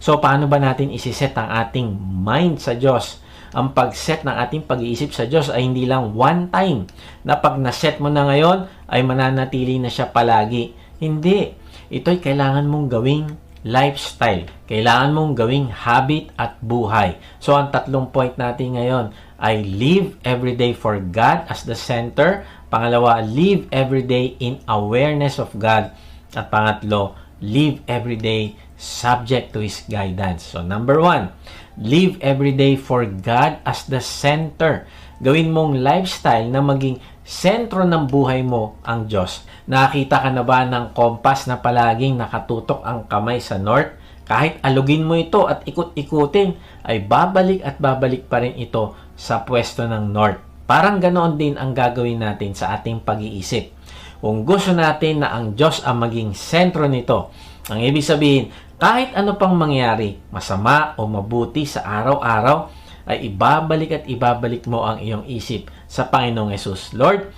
So, paano ba natin isiset ang ating mind sa Diyos? Ang pag-set ng ating pag-iisip sa Diyos ay hindi lang one time na pag na-set mo na ngayon ay mananatili na siya palagi. Hindi. Ito'y kailangan mong gawing lifestyle. Kailangan mong gawing habit at buhay. So, ang tatlong point natin ngayon ay live every day for God as the center. Pangalawa, live every day in awareness of God. At pangatlo, live every day subject to His guidance. So, number one, live every day for God as the center. Gawin mong lifestyle na maging sentro ng buhay mo ang Diyos. Nakita ka na ba ng kompas na palaging nakatutok ang kamay sa north? Kahit alugin mo ito at ikot-ikutin, ay babalik at babalik pa rin ito sa pwesto ng north. Parang ganoon din ang gagawin natin sa ating pag-iisip. Kung gusto natin na ang Diyos ang maging sentro nito, ang ibig sabihin, kahit ano pang mangyari, masama o mabuti sa araw-araw, ay ibabalik at ibabalik mo ang iyong isip sa Panginoong Yesus. Lord,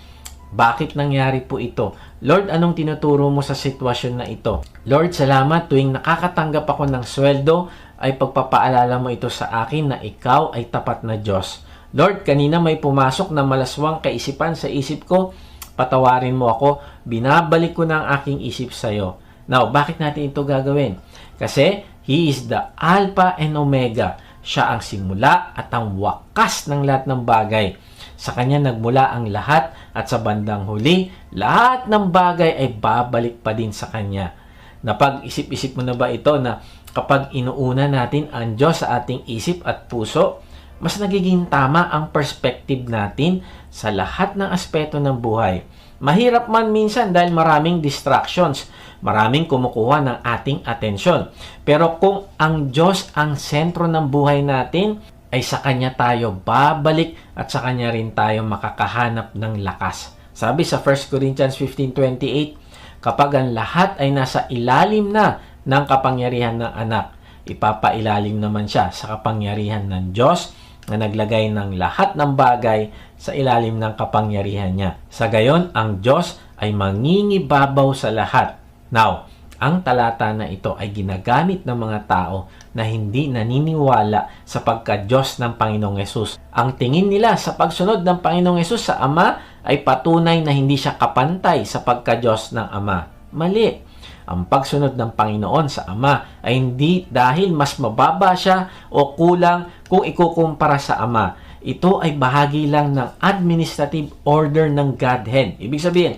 bakit nangyari po ito? Lord, anong tinuturo mo sa sitwasyon na ito? Lord, salamat tuwing nakakatanggap ako ng sweldo ay pagpapaalala mo ito sa akin na ikaw ay tapat na Diyos. Lord, kanina may pumasok na malaswang kaisipan sa isip ko. Patawarin mo ako. Binabalik ko na ang aking isip sa iyo. Now, bakit natin ito gagawin? Kasi He is the Alpha and Omega. Siya ang simula at ang wakas ng lahat ng bagay. Sa Kanya nagmula ang lahat at sa bandang huli, lahat ng bagay ay babalik pa din sa Kanya. Napag-isip-isip mo na ba ito na kapag inuuna natin ang Diyos sa ating isip at puso, mas nagiging tama ang perspective natin sa lahat ng aspeto ng buhay. Mahirap man minsan dahil maraming distractions, maraming kumukuha ng ating atensyon. Pero kung ang Diyos ang sentro ng buhay natin, ay sa Kanya tayo babalik at sa Kanya rin tayo makakahanap ng lakas. Sabi sa 1 Corinthians 15.28, kapag ang lahat ay nasa ilalim na ng kapangyarihan ng anak, ipapailalim naman siya sa kapangyarihan ng Diyos na naglagay ng lahat ng bagay sa ilalim ng kapangyarihan niya. Sa gayon, ang Diyos ay mangingibabaw sa lahat. Now, ang talata na ito ay ginagamit ng mga tao na hindi naniniwala sa pagka-Diyos ng Panginoong Yesus. Ang tingin nila sa pagsunod ng Panginoong Yesus sa Ama ay patunay na hindi siya kapantay sa pagka-Diyos ng Ama. Mali. Ang pagsunod ng Panginoon sa Ama ay hindi dahil mas mababa siya o kulang kung ikukumpara sa Ama. Ito ay bahagi lang ng administrative order ng Godhead. Ibig sabihin,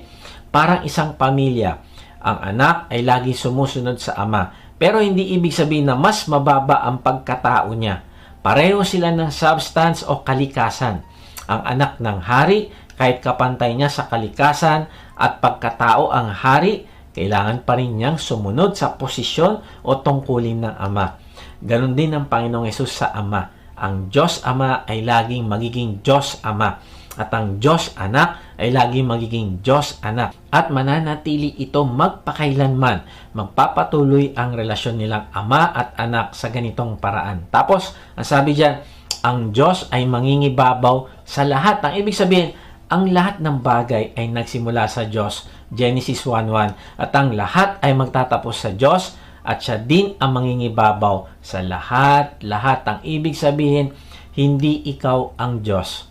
parang isang pamilya. Ang anak ay lagi sumusunod sa Ama. Pero hindi ibig sabihin na mas mababa ang pagkatao niya. Pareho sila ng substance o kalikasan. Ang anak ng hari, kahit kapantay niya sa kalikasan at pagkatao ang hari, kailangan pa rin niyang sumunod sa posisyon o tungkulin ng Ama. Ganon din ang Panginoong Yesus sa Ama. Ang Diyos Ama ay laging magiging Diyos Ama. At ang Diyos Anak ay laging magiging Diyos Anak. At mananatili ito magpakailanman. Magpapatuloy ang relasyon nilang Ama at Anak sa ganitong paraan. Tapos, ang sabi diyan, ang Diyos ay mangingibabaw sa lahat. Ang ibig sabihin, ang lahat ng bagay ay nagsimula sa Diyos. Genesis 1.1 At ang lahat ay magtatapos sa Diyos at siya din ang mangingibabaw sa lahat, lahat. Ang ibig sabihin, hindi ikaw ang Diyos.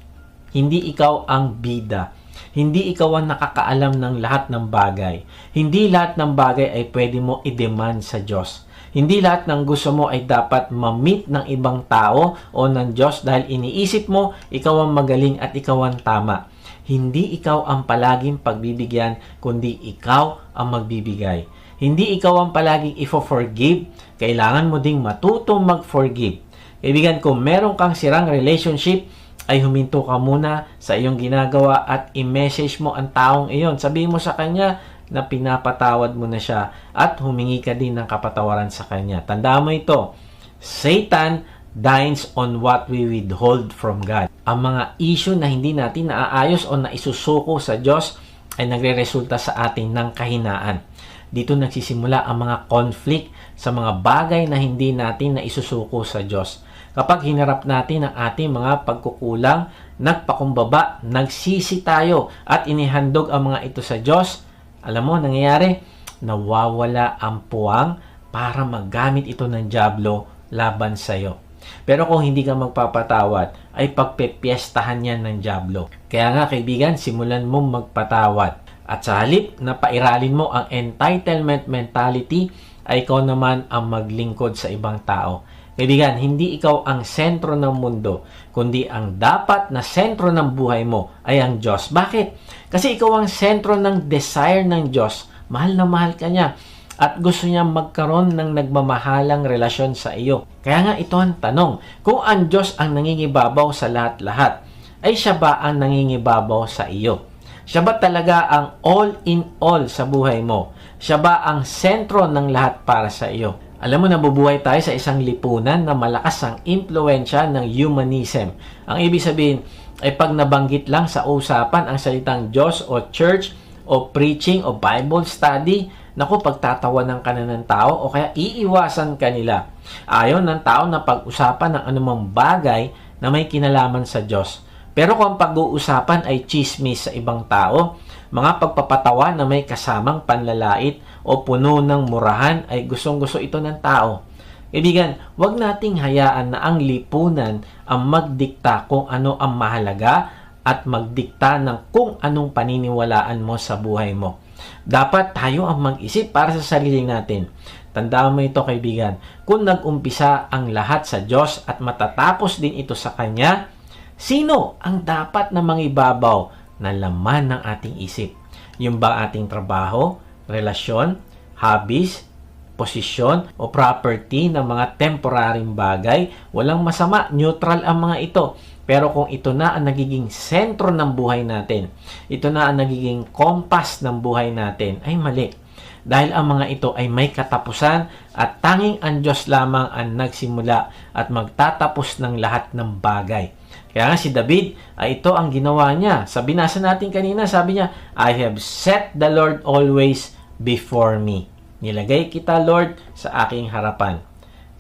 Hindi ikaw ang bida. Hindi ikaw ang nakakaalam ng lahat ng bagay. Hindi lahat ng bagay ay pwede mo i-demand sa Diyos. Hindi lahat ng gusto mo ay dapat ma-meet ng ibang tao o ng Diyos dahil iniisip mo ikaw ang magaling at ikaw ang tama. Hindi ikaw ang palaging pagbibigyan, kundi ikaw ang magbibigay. Hindi ikaw ang palaging ifo-forgive, kailangan mo ding matutong mag-forgive. Kaibigan, kung meron kang sirang relationship, ay huminto ka muna sa iyong ginagawa at i-message mo ang taong iyon. Sabihin mo sa kanya na pinapatawad mo na siya at humingi ka din ng kapatawaran sa kanya. Tandaan mo ito, Satan dines on what we withhold from God. Ang mga issue na hindi natin naaayos o naisusuko sa Diyos ay nagre-resulta sa atin ng kahinaan. Dito nagsisimula ang mga conflict sa mga bagay na hindi natin naisusuko sa Diyos. Kapag hinarap natin ang ating mga pagkukulang, nagpakumbaba, nagsisi tayo at inihandog ang mga ito sa Diyos, alam mo, nangyayari, nawawala ang puwang para magamit ito ng Diablo laban sa iyo. Pero kung hindi ka magpapatawad, ay pagpepiestahan yan ng Diablo. Kaya nga kaibigan, simulan mong magpatawad. At sa halip na pairalin mo ang entitlement mentality, ay ikaw naman ang maglingkod sa ibang tao. Kaibigan, hindi ikaw ang sentro ng mundo, kundi ang dapat na sentro ng buhay mo ay ang Diyos. Bakit? Kasi ikaw ang sentro ng desire ng Diyos. Mahal na mahal ka niya at gusto niya magkaroon ng nagmamahalang relasyon sa iyo. Kaya nga ito ang tanong, kung ang Diyos ang nangingibabaw sa lahat-lahat, ay siya ba ang nangingibabaw sa iyo? Siya ba talaga ang all in all sa buhay mo? Siya ba ang sentro ng lahat para sa iyo? Alam mo, nabubuhay tayo sa isang lipunan na malakas ang impluensya ng humanism. Ang ibig sabihin ay pag nabanggit lang sa usapan ang salitang Diyos o church o preaching o Bible study, naku, pagtatawanan ka na ng tao o kaya iiwasan ka nila. Ayaw ng tao na pag-usapan ng anumang bagay na may kinalaman sa Diyos. Pero kung pag-uusapan ay chismis sa ibang tao, mga pagpapatawa na may kasamang panlalait o puno ng murahan ay gustong-gusto ito ng tao. Kaibigan, huwag nating hayaan na ang lipunan ang magdikta kung ano ang mahalaga at magdikta ng kung anong paniniwalaan mo sa buhay mo. Dapat tayo ang mag-isip para sa sarili natin. Tandaan mo ito kaibigan, kung nag-umpisa ang lahat sa Diyos at matatapos din ito sa Kanya, sino ang dapat na mangibabaw na laman ng ating isip? Yung ba ating trabaho, relasyon, hobbies, posisyon o property ng mga temporaryong bagay, walang masama, neutral ang mga ito. Pero kung ito na ang nagiging sentro ng buhay natin, ito na ang nagiging kompas ng buhay natin, ay mali. Dahil ang mga ito ay may katapusan at tanging ang Diyos lamang ang nagsimula at magtatapos ng lahat ng bagay. Kaya nga si David, ay ito ang ginawa niya. Sa binasa natin kanina, sabi niya, I have set the Lord always before me. Nilagay kita, Lord, sa aking harapan.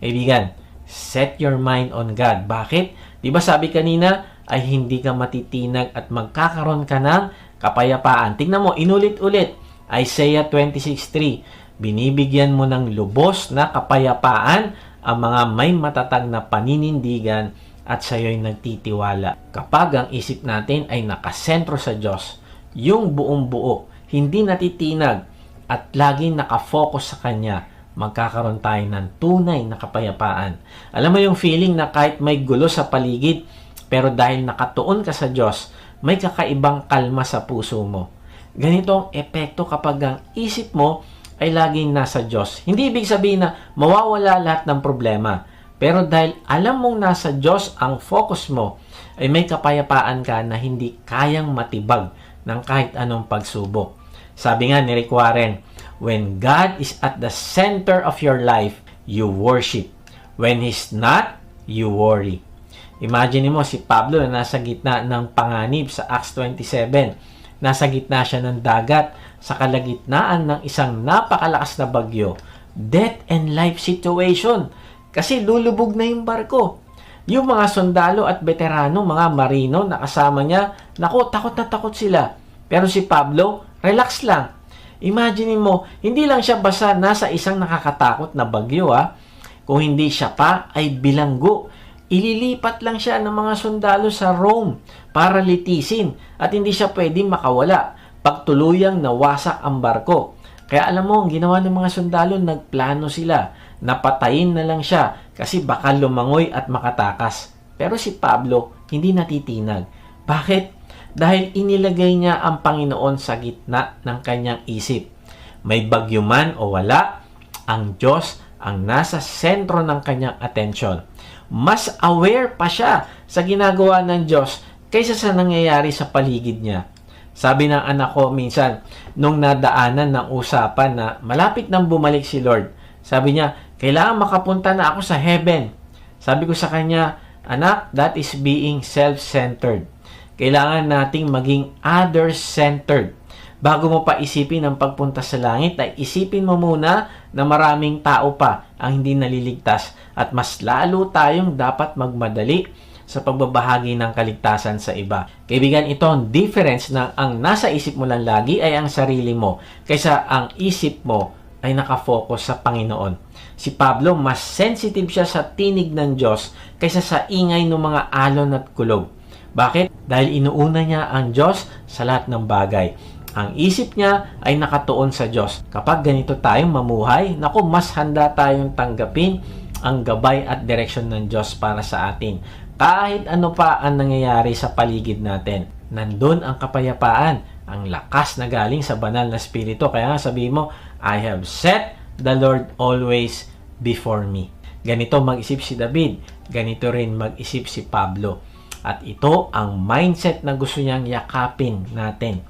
Kaibigan, set your mind on God. Bakit? Di ba sabi kanina, ay hindi ka matitinag at magkakaroon ka ng kapayapaan. Tingnan mo, inulit-ulit. Isaiah 26.3 Binibigyan mo ng lubos na kapayapaan ang mga may matatag na paninindigan at sa iyo'y nagtitiwala. Kapag ang isip natin ay nakasentro sa Diyos, yung buong buo, hindi natitinag at laging nakafocus sa Kanya, magkakaroon tayo ng tunay na kapayapaan. Alam mo yung feeling na kahit may gulo sa paligid, pero dahil nakatuon ka sa Diyos, may kakaibang kalma sa puso mo. Ganito ang epekto kapag ang isip mo ay laging nasa Diyos. Hindi ibig sabihin na mawawala lahat ng problema. Pero dahil alam mong nasa Diyos ang focus mo, ay may kapayapaan ka na hindi kayang matibag ng kahit anong pagsubok. Sabi nga ni Rick Warren, When God is at the center of your life, you worship. When He's not, you worry. Imagine mo si Pablo na nasa gitna ng panganib sa Acts 27 Nasa gitna siya ng dagat sa kalagitnaan ng isang napakalakas na bagyo. Death and life situation. Kasi lulubog na yung barko. Yung mga sundalo at veterano, mga marino na kasama niya, naku, takot na takot sila. Pero si Pablo, relax lang. Imagine mo, hindi lang siya basta nasa isang nakakatakot na bagyo ha. Kung hindi siya pa, ay bilanggo ililipat lang siya ng mga sundalo sa Rome para litisin at hindi siya pwedeng makawala pag tuluyang nawasak ang barko. Kaya alam mo, ang ginawa ng mga sundalo, nagplano sila. Napatayin na lang siya kasi baka lumangoy at makatakas. Pero si Pablo, hindi natitinag. Bakit? Dahil inilagay niya ang Panginoon sa gitna ng kanyang isip. May bagyo man o wala, ang Diyos ang nasa sentro ng kanyang atensyon mas aware pa siya sa ginagawa ng Diyos kaysa sa nangyayari sa paligid niya. Sabi ng anak ko minsan, nung nadaanan ng usapan na malapit nang bumalik si Lord, sabi niya, kailangan makapunta na ako sa heaven. Sabi ko sa kanya, anak, that is being self-centered. Kailangan nating maging other-centered. Bago mo pa isipin ang pagpunta sa langit, ay isipin mo muna na maraming tao pa ang hindi naliligtas at mas lalo tayong dapat magmadali sa pagbabahagi ng kaligtasan sa iba. Kaibigan, ito ang difference na ang nasa isip mo lang lagi ay ang sarili mo kaysa ang isip mo ay nakafocus sa Panginoon. Si Pablo, mas sensitive siya sa tinig ng Diyos kaysa sa ingay ng mga alon at kulog. Bakit? Dahil inuuna niya ang Diyos sa lahat ng bagay. Ang isip niya ay nakatuon sa Diyos. Kapag ganito tayong mamuhay, naku, mas handa tayong tanggapin ang gabay at direksyon ng Diyos para sa atin. Kahit ano pa ang nangyayari sa paligid natin. Nandun ang kapayapaan, ang lakas na galing sa banal na spirito. Kaya nga sabihin mo, I have set the Lord always before me. Ganito mag-isip si David, ganito rin mag-isip si Pablo. At ito ang mindset na gusto niyang yakapin natin.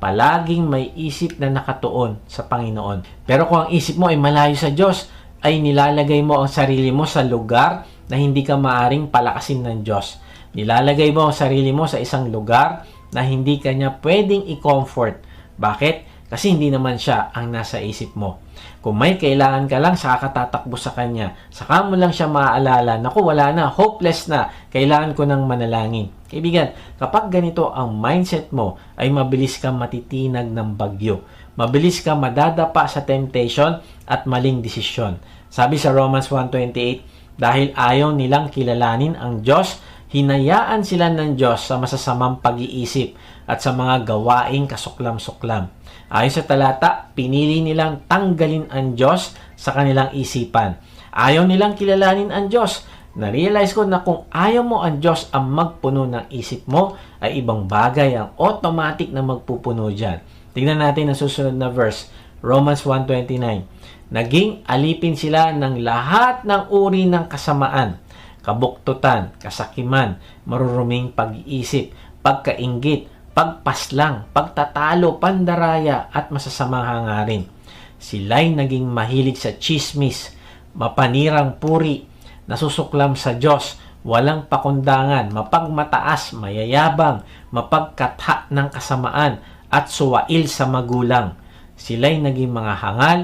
Palaging may isip na nakatuon sa Panginoon. Pero kung ang isip mo ay malayo sa Diyos, ay nilalagay mo ang sarili mo sa lugar na hindi ka maaring palakasin ng Diyos. Nilalagay mo ang sarili mo sa isang lugar na hindi ka niya pwedeng i-comfort. Bakit? Kasi hindi naman siya ang nasa isip mo. Kung may kailangan ka lang, saka katatakbo sa kanya. Saka mo lang siya maaalala, naku wala na, hopeless na, kailangan ko ng manalangin. Kaibigan, kapag ganito ang mindset mo, ay mabilis kang matitinag ng bagyo. Mabilis kang madadapa sa temptation at maling desisyon. Sabi sa Romans 1.28, dahil ayaw nilang kilalanin ang Diyos, hinayaan sila ng Diyos sa masasamang pag-iisip at sa mga gawaing kasuklam-suklam. Ayon sa talata, pinili nilang tanggalin ang Diyos sa kanilang isipan. Ayaw nilang kilalanin ang Diyos. Na-realize ko na kung ayaw mo ang Diyos ang magpuno ng isip mo, ay ibang bagay ang automatic na magpupuno dyan. Tingnan natin ang susunod na verse, Romans 1.29. Naging alipin sila ng lahat ng uri ng kasamaan, kabuktutan, kasakiman, maruruming pag-iisip, pagkaingit, pagpaslang, pagtatalo, pandaraya at masasamang hangarin. Sila'y naging mahilig sa chismis, mapanirang puri, nasusuklam sa Diyos, walang pakundangan, mapagmataas, mayayabang, mapagkatha ng kasamaan, at suwail sa magulang. Sila'y naging mga hangal,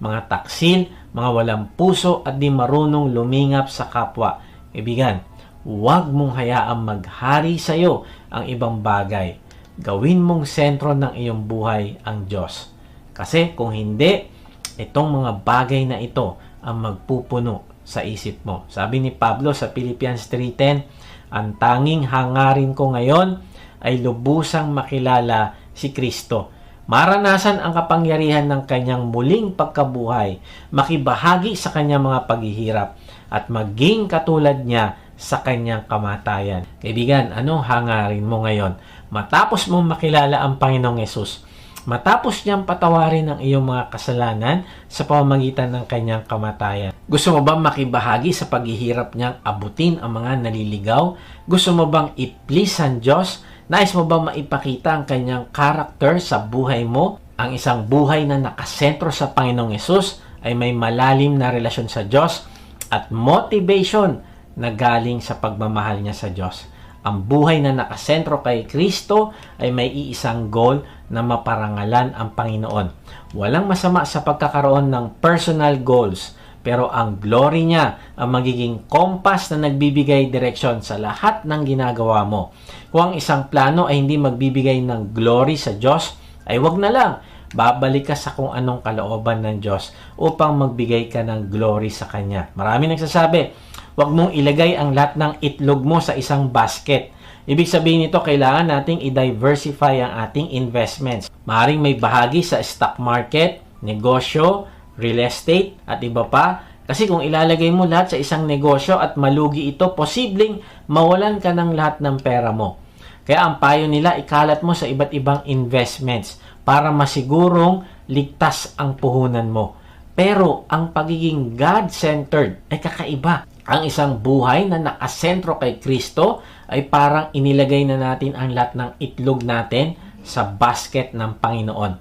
mga taksil, mga walang puso at di marunong lumingap sa kapwa. Ibigan, huwag mong hayaang maghari sa iyo ang ibang bagay gawin mong sentro ng iyong buhay ang Diyos. Kasi kung hindi, itong mga bagay na ito ang magpupuno sa isip mo. Sabi ni Pablo sa Philippians 3.10, ang tanging hangarin ko ngayon ay lubusang makilala si Kristo. Maranasan ang kapangyarihan ng kanyang muling pagkabuhay, makibahagi sa kanyang mga paghihirap, at maging katulad niya sa kanyang kamatayan. Kaibigan, anong hangarin mo ngayon? Matapos mong makilala ang Panginoong Yesus, matapos niyang patawarin ang iyong mga kasalanan sa pamamagitan ng kanyang kamatayan. Gusto mo bang makibahagi sa paghihirap niyang abutin ang mga naliligaw? Gusto mo bang i-please ang Diyos? Nais mo bang maipakita ang kanyang karakter sa buhay mo? Ang isang buhay na nakasentro sa Panginoong Yesus ay may malalim na relasyon sa Diyos at motivation na galing sa pagmamahal niya sa Diyos. Ang buhay na nakasentro kay Kristo ay may iisang goal na maparangalan ang Panginoon. Walang masama sa pagkakaroon ng personal goals, pero ang glory niya ang magiging kompas na nagbibigay direksyon sa lahat ng ginagawa mo. Kung ang isang plano ay hindi magbibigay ng glory sa Diyos, ay wag na lang. Babalik ka sa kung anong kalooban ng Diyos upang magbigay ka ng glory sa Kanya. Marami nagsasabi, Huwag mong ilagay ang lahat ng itlog mo sa isang basket. Ibig sabihin nito, kailangan nating i-diversify ang ating investments. Maring may bahagi sa stock market, negosyo, real estate, at iba pa. Kasi kung ilalagay mo lahat sa isang negosyo at malugi ito, posibleng mawalan ka ng lahat ng pera mo. Kaya ang payo nila, ikalat mo sa iba't ibang investments para masigurong ligtas ang puhunan mo. Pero ang pagiging God-centered ay kakaiba. Ang isang buhay na nakasentro kay Kristo ay parang inilagay na natin ang lahat ng itlog natin sa basket ng Panginoon.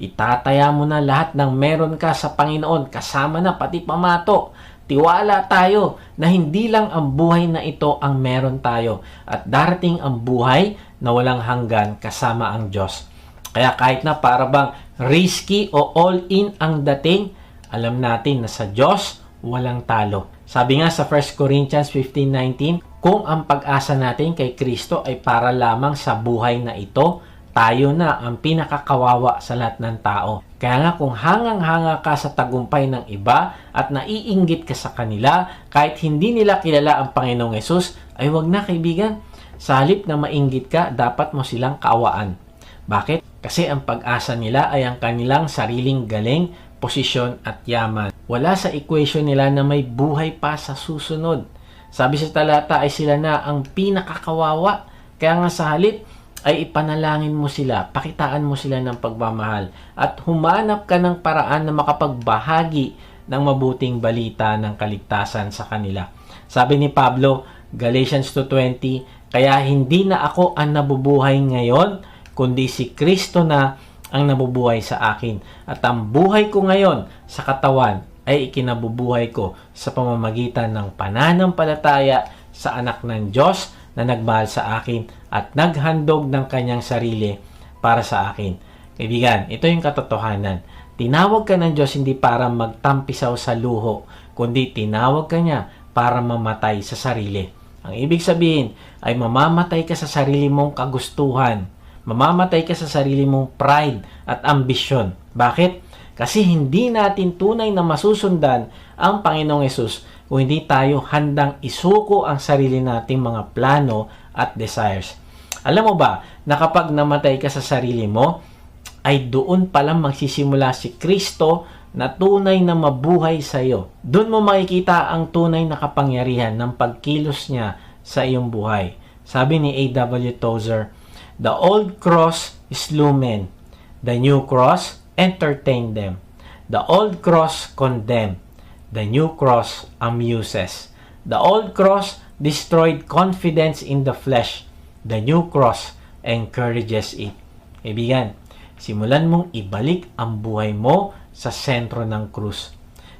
Itataya mo na lahat ng meron ka sa Panginoon, kasama na pati pamato. Tiwala tayo na hindi lang ang buhay na ito ang meron tayo at darating ang buhay na walang hanggan kasama ang Diyos. Kaya kahit na para bang risky o all-in ang dating, alam natin na sa Diyos walang talo. Sabi nga sa 1 Corinthians 15.19, kung ang pag-asa natin kay Kristo ay para lamang sa buhay na ito, tayo na ang pinakakawawa sa lahat ng tao. Kaya nga kung hangang-hanga ka sa tagumpay ng iba at naiinggit ka sa kanila kahit hindi nila kilala ang Panginoong Yesus, ay wag na kaibigan. Sa halip na mainggit ka, dapat mo silang kaawaan. Bakit? Kasi ang pag-asa nila ay ang kanilang sariling galing, posisyon at yaman. Wala sa equation nila na may buhay pa sa susunod. Sabi sa talata ay sila na ang pinakakawawa. Kaya nga sa halip ay ipanalangin mo sila, pakitaan mo sila ng pagmamahal at humanap ka ng paraan na makapagbahagi ng mabuting balita ng kaligtasan sa kanila. Sabi ni Pablo, Galatians 2.20, Kaya hindi na ako ang nabubuhay ngayon, kundi si Kristo na ang nabubuhay sa akin. At ang buhay ko ngayon sa katawan ay ikinabubuhay ko sa pamamagitan ng pananampalataya sa anak ng Diyos na nagmahal sa akin at naghandog ng kanyang sarili para sa akin. Kaibigan, ito yung katotohanan. Tinawag ka ng Diyos hindi para magtampisaw sa luho, kundi tinawag ka niya para mamatay sa sarili. Ang ibig sabihin ay mamamatay ka sa sarili mong kagustuhan. Mamamatay ka sa sarili mong pride at ambisyon. Bakit? Kasi hindi natin tunay na masusundan ang Panginoong Yesus kung hindi tayo handang isuko ang sarili nating mga plano at desires. Alam mo ba na kapag namatay ka sa sarili mo, ay doon palang magsisimula si Kristo na tunay na mabuhay sa iyo. Doon mo makikita ang tunay na kapangyarihan ng pagkilos niya sa iyong buhay. Sabi ni A.W. Tozer, The old cross slew men. The new cross entertained them. The old cross condemned. The new cross amuses. The old cross destroyed confidence in the flesh. The new cross encourages it. Kaibigan, simulan mong ibalik ang buhay mo sa sentro ng krus.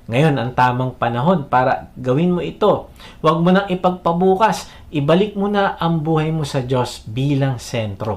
Ngayon, ang tamang panahon para gawin mo ito. Huwag mo nang ipagpabukas. Ibalik mo na ang buhay mo sa Diyos bilang sentro.